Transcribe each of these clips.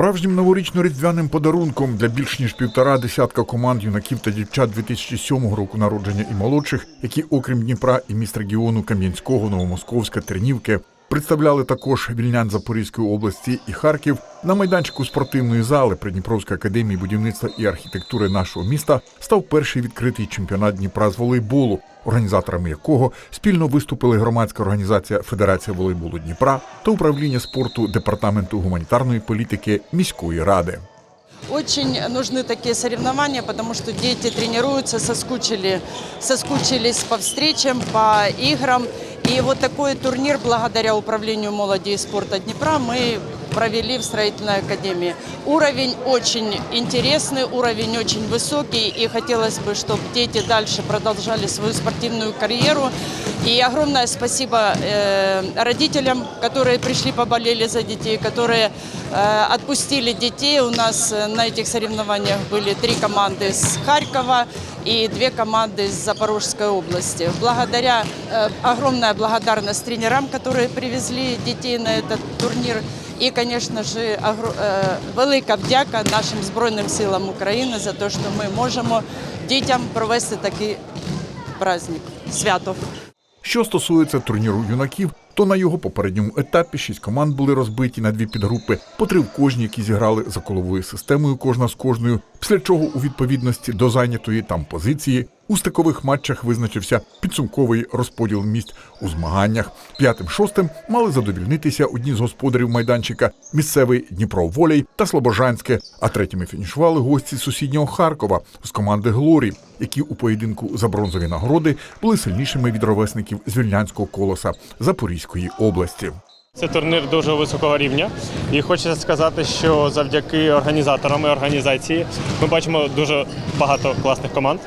Справжнім новорічно-різдвяним подарунком для більш ніж півтора десятка команд юнаків та дівчат 2007 року народження і молодших, які, окрім Дніпра і міст регіону Кам'янського, Новомосковська, Тернівки, представляли також вільнян Запорізької області і Харків на майданчику спортивної зали Придніпровської академії будівництва і архітектури нашого міста став перший відкритий чемпіонат Дніпра з волейболу, організаторами якого спільно виступили громадська організація Федерація волейболу Дніпра та управління спорту департаменту гуманітарної політики міської ради. Очень нужны такие соревнования, потому что дети тренируются, соскучили, соскучились по встречам, по играм. И вот такой турнир благодаря управлению молоди и спорта Днепра мы провели в строительной академии. Уровень очень интересный, уровень очень высокий, и хотелось бы, чтобы дети дальше продолжали свою спортивную карьеру. И огромное спасибо э, родителям, которые пришли, поболели за детей, которые э, отпустили детей. У нас э, на этих соревнованиях были три команды с Харькова и две команды из Запорожской области. Благодаря э, огромная благодарность тренерам, которые привезли детей на этот турнир. І, звісно ж, агро- е, велика вдяка нашим Збройним силам України за те, що ми можемо дітям провести такий праздник, свято. Що стосується турніру юнаків, то на його попередньому етапі шість команд були розбиті на дві підгрупи, по три в кожній, які зіграли за коловою системою кожна з кожною, після чого у відповідності до зайнятої там позиції у стикових матчах визначився підсумковий розподіл місць у змаганнях. П'ятим-шостим мали задовільнитися одні з господарів майданчика місцевий Дніпро Волей та Слобожанське, а третіми фінішували гості сусіднього Харкова з команди Глорі, які у поєдинку за бронзові нагороди були сильнішими від ровесників з Вільнянського колоса Запорізької області. Це турнір дуже високого рівня, і хочеться сказати, що завдяки організаторам і організації ми бачимо дуже багато класних команд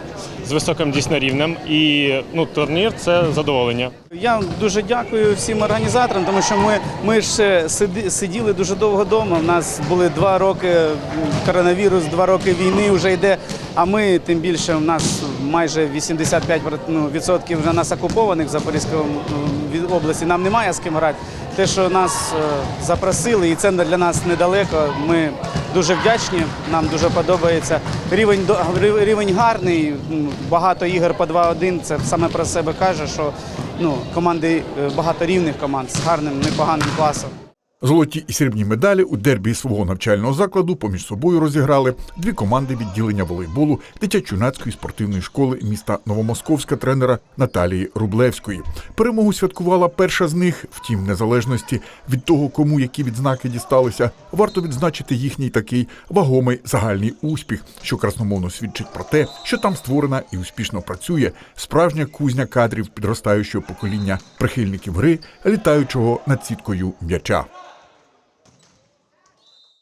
з високим дійсно рівнем. І ну, турнір це задоволення. Я дуже дякую всім організаторам, тому що ми, ми ж е, сиділи дуже довго вдома. У нас були два роки коронавірус, два роки війни вже йде. А ми тим більше у нас майже 85% ну, вже нас окупованих в Запорізькій області. Нам немає з ким грати. Те, що нас е, запросили, і це для нас недалеко. Ми дуже вдячні. Нам дуже подобається. Рівень рівень гарний. Багато ігор по 2-1. Це саме про себе каже, що ну, команди е, багато рівних команд з гарним, непоганим класом. Золоті і срібні медалі у дербі свого навчального закладу поміж собою розіграли дві команди відділення волейболу дитячо-юнацької спортивної школи міста Новомосковська тренера Наталії Рублевської. Перемогу святкувала перша з них. Втім, в незалежності від того, кому які відзнаки дісталися, варто відзначити їхній такий вагомий загальний успіх, що красномовно свідчить про те, що там створена і успішно працює справжня кузня кадрів підростаючого покоління прихильників гри, літаючого над сіткою м'яча.